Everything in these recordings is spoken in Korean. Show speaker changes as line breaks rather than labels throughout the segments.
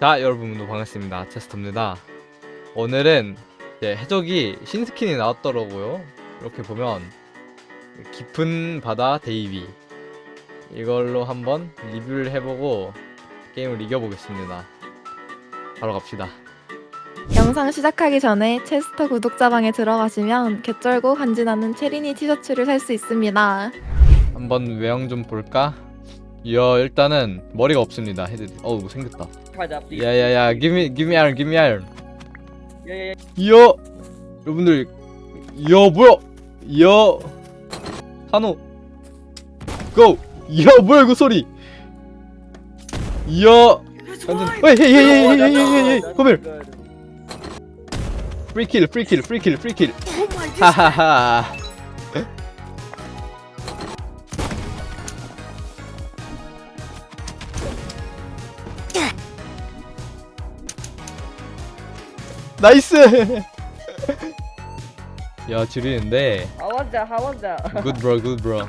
자 여러분도 반갑습니다. 체스터입니다. 오늘은 이제 해적이 신스킨이 나왔더라고요. 이렇게 보면 깊은 바다 데이비. 이걸로 한번 리뷰를 해보고 게임을 이겨보겠습니다. 바로 갑시다.
영상 시작하기 전에 체스터 구독자방에 들어가시면 개쩔고 간지나는 체리니 티셔츠를 살 수 있습니다.
한번 외형 좀 볼까? 이야 일단은 머리가 없습니다 헤드 어우 뭐 생겼다.
that, please.
야야야 give me give me iron give me iron
Yeah, yeah,
이야 여러분들 이야 뭐야? 이야 한호 고! 이야 뭐야 이거 소리? 이야
That's
come here
good.
프리킬 프리킬 프리킬 프리킬.
Oh my god.
하하하 나이스 야 지리는데
How was that? How was that?
good bro good bro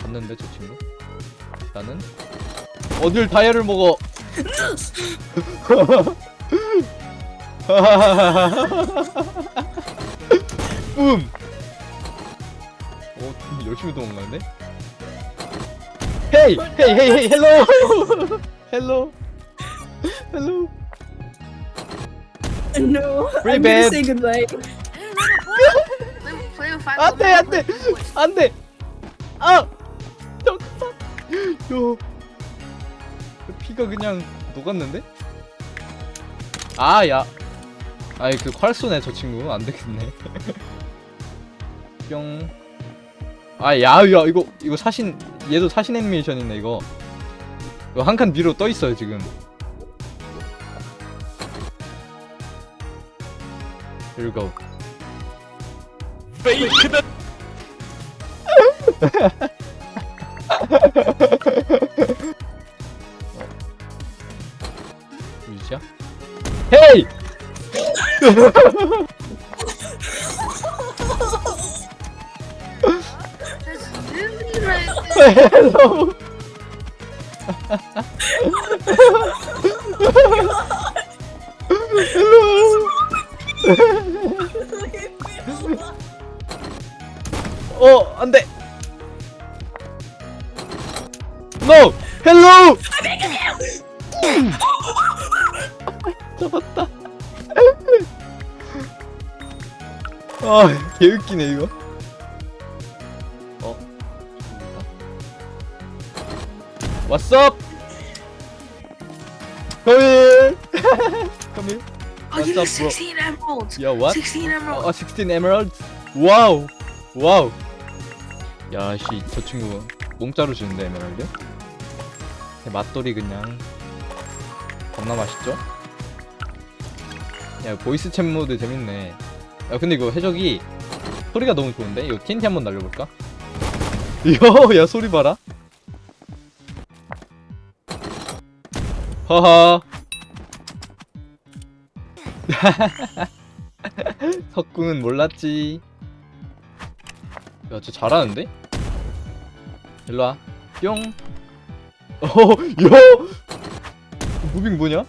갔는데 저 친구 나는 어딜 다이아를 먹어 뿜! 어, 열심히 도망가는데? 헤이! 헤이 헤이 헤이 헬로! 헬로! 헬로!
No,
Free
I'm
bed.
gonna say goodbye.
안돼 안돼 안돼. 아 잠깐만 요 피가 그냥 녹았는데? 아야. 아이 그활 쏘네 저 친구. 안 되겠네. 뿅아야 야 이거 이거 사신 얘도 사신 애니메이션이네 이거. 이거 한칸 위로 떠 있어요 지금 We go 유지야? 헤이! 헬로! 어, 안 돼. No! 헬로! 잡았다. 아, 개웃기네 이거. 어. Here. Come here.
I'll give
What's up, bro?
16 emeralds.
Yeah, what?
16 emeralds.
어, 16 emeralds? 와우! 와우! 야, 씨, 저 친구 공짜로 주는데, 에메랄드? 맛돌이 그냥 겁나 맛있죠? 야, 보이스 챗 모드 재밌네. 야, 근데 이거 해적이 소리가 너무 좋은데? 이거 TNT 한번 날려볼까? 이야, 야, 소리 봐라. 허허. 석궁은 몰랐지. 야, 저 잘하는데? 일로 와. 뿅. 어, 야! 무빙 뭐냐?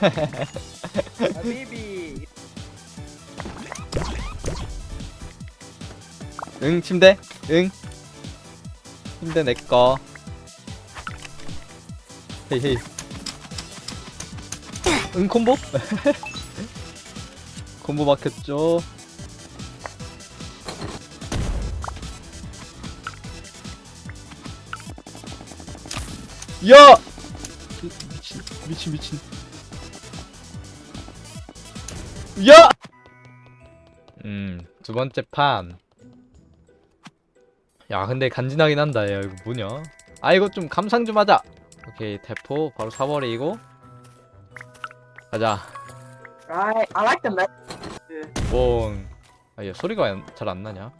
응, 침대. 응. 침대 내 거. 헤이 헤이. 응, 콤보? 콤보 막혔죠. 야! 미친, 미친, 미친. 야! 음, 두 번째 판. 야, 근데 간지나긴 한다. 야, 이거 뭐냐? 아, 이거 좀 감상 좀 하자. 오케이, 대포 바로 사버리고. 가자.
Right, I like the mess.
뽕. 아, 얘 소리가 잘 안 나냐?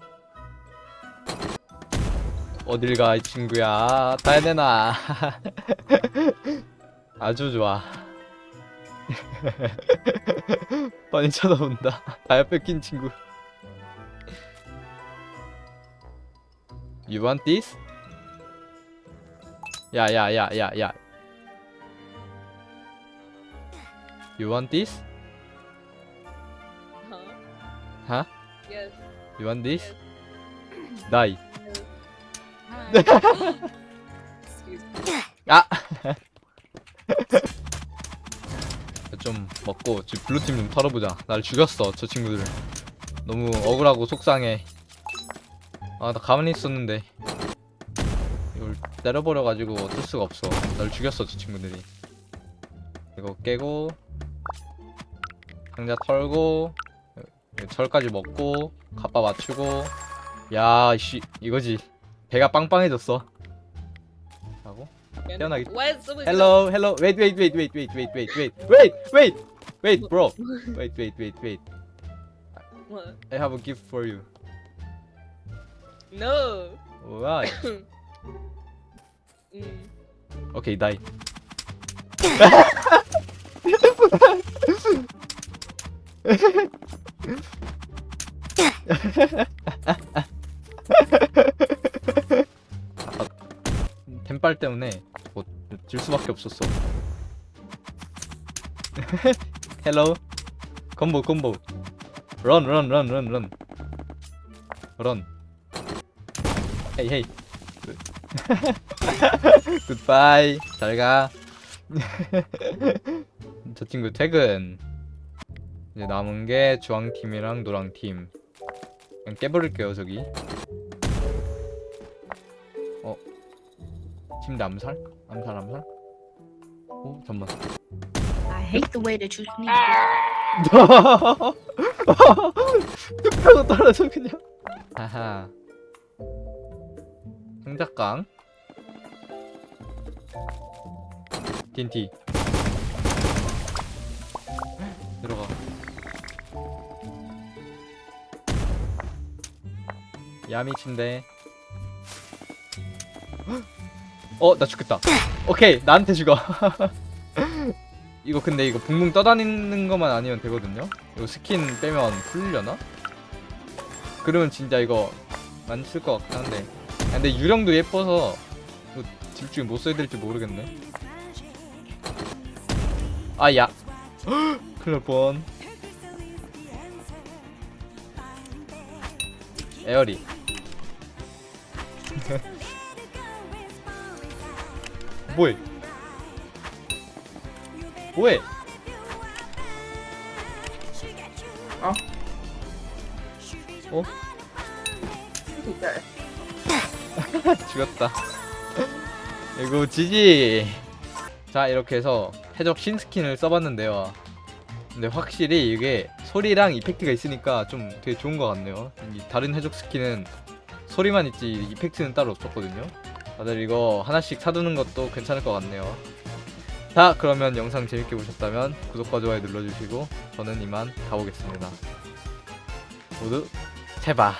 어딜 가, 이 친구야. 다 해내놔. 아주 좋아. 많이 쳐다본다. 다이아 뺏긴 친구. You want this? 야야야야야 You want this?
Huh?
Huh?
Yes.
You want this? Die
Hi. Excuse me.
아! 좀 먹고 지금 블루팀 좀 털어보자 날 죽였어 저 친구들 너무 억울하고 속상해 아 나 가만히 있었는데 이걸 때려버려가지고 어쩔 수가 없어 날 죽였어 저 친구들이 이거 깨고 상자 털고 철까지 먹고 갑바 맞추고 야씨 이거지 배가 빵빵해졌어 하고
someone
Hello, hello. Wait, wait, wait, wait, wait, wait, wait, wait, wait, wait, wait, bro. Wait, wait, wait, wait. I have a gift for you.
No.
Why?
Mm.
Okay, die. 템빨 때문에 뭐질 수밖에 없었어. 헬로 콤보 콤보 런런런런런 헤이 헤이 굿바이 잘 가. 저 친구 퇴근. 이제 남은 게 주황 팀이랑 노랑 팀. 그냥 깨버릴게요 저기. 어? 침대 암살? 암살 암살? 어? 잠만.
I hate the way that you sneak.
뚝하고 떨어져 그냥. 하하. 상작강 TNT 들어가. 야미 침대. 어 나 죽겠다. 오케이 나한테 죽어. 이거 근데 이거 붕붕 떠다니는 것만 아니면 되거든요? 이거 스킨 빼면 풀려나? 그러면 진짜 이거 안 쓸 것 같긴 한데. 아, 근데 유령도 예뻐서 이거 집중에 못 써야 될지 모르겠네 아야 큰일 날뻔 에어리 뭐해 뭐해
어?
어? 죽었다. 이거 지지. 자 이렇게 해서 해적 신스킨을 써봤는데요. 근데 확실히 이게 소리랑 이펙트가 있으니까 좀 되게 좋은 것 같네요. 이 다른 해적 스킨은 소리만 있지 이펙트는 따로 없었거든요. 다들 이거 하나씩 사두는 것도 괜찮을 것 같네요. 자 그러면 영상 재밌게 보셨다면 구독과 좋아요 눌러주시고 저는 이만 가보겠습니다. 모두 제발.